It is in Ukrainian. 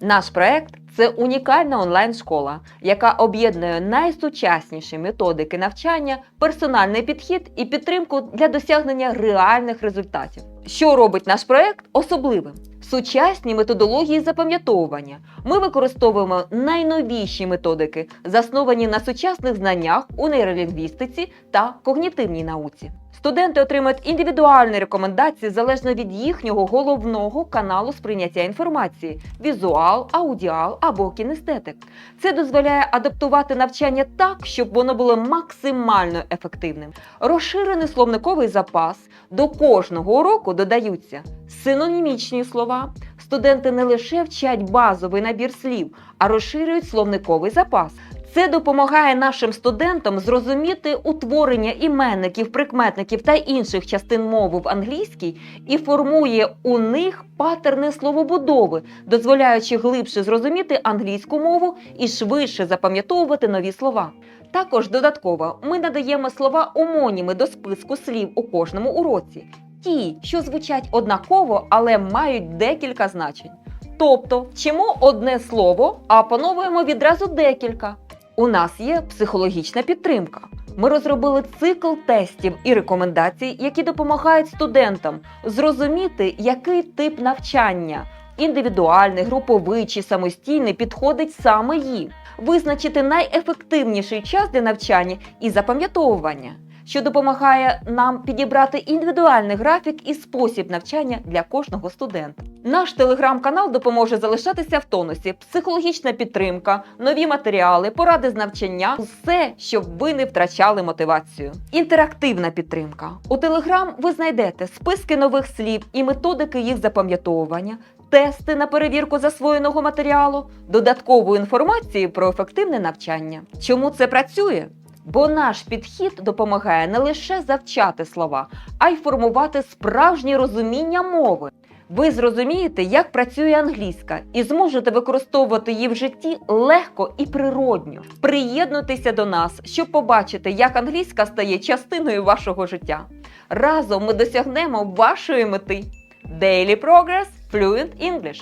Наш проект це унікальна онлайн-школа, яка об'єднує найсучасніші методики навчання, персональний підхід і підтримку для досягнення реальних результатів. Що робить наш проект особливим? Сучасні методології запам'ятовування. Ми використовуємо найновіші методики, засновані на сучасних знаннях у нейролінгвістиці та когнітивній науці. Студенти отримують індивідуальні рекомендації залежно від їхнього головного каналу сприйняття інформації візуал, аудіал або кінестетик. Це дозволяє адаптувати навчання так, щоб воно було максимально ефективним. Розширений словниковий запас до кожного уроку додаються синонімічні слова. Студенти не лише вчать базовий набір слів, а розширюють словниковий запас. Це допомагає нашим студентам зрозуміти утворення іменників, прикметників та інших частин мови в англійській і формує у них патерни словобудови, дозволяючи глибше зрозуміти англійську мову і швидше запам'ятовувати нові слова. Також додатково ми надаємо слова омоніми до списку слів у кожному уроці, ті, що звучать однаково, але мають декілька значень. Тобто вчимо одне слово, а опановуємо відразу декілька. У нас є психологічна підтримка. Ми розробили цикл тестів і рекомендацій, які допомагають студентам зрозуміти, який тип навчання індивідуальний, груповий чи самостійний підходить саме їм, визначити найефективніший час для навчання і запам'ятовування, що допомагає нам підібрати індивідуальний графік і спосіб навчання для кожного студента. Наш телеграм-канал допоможе залишатися в тонусі, психологічна підтримка, нові матеріали, поради з навчання, все, щоб ви не втрачали мотивацію. Інтерактивна підтримка. У телеграм ви знайдете списки нових слів і методики їх запам'ятовування, тести на перевірку засвоєного матеріалу, додаткову інформацію про ефективне навчання. Чому це працює? Бо наш підхід допомагає не лише завчати слова, а й формувати справжнє розуміння мови. Ви зрозумієте, як працює англійська, і зможете використовувати її в житті легко і природньо. Приєднуйтеся до нас, щоб побачити, як англійська стає частиною вашого життя. Разом ми досягнемо вашої мети. Daily Progress Fluent English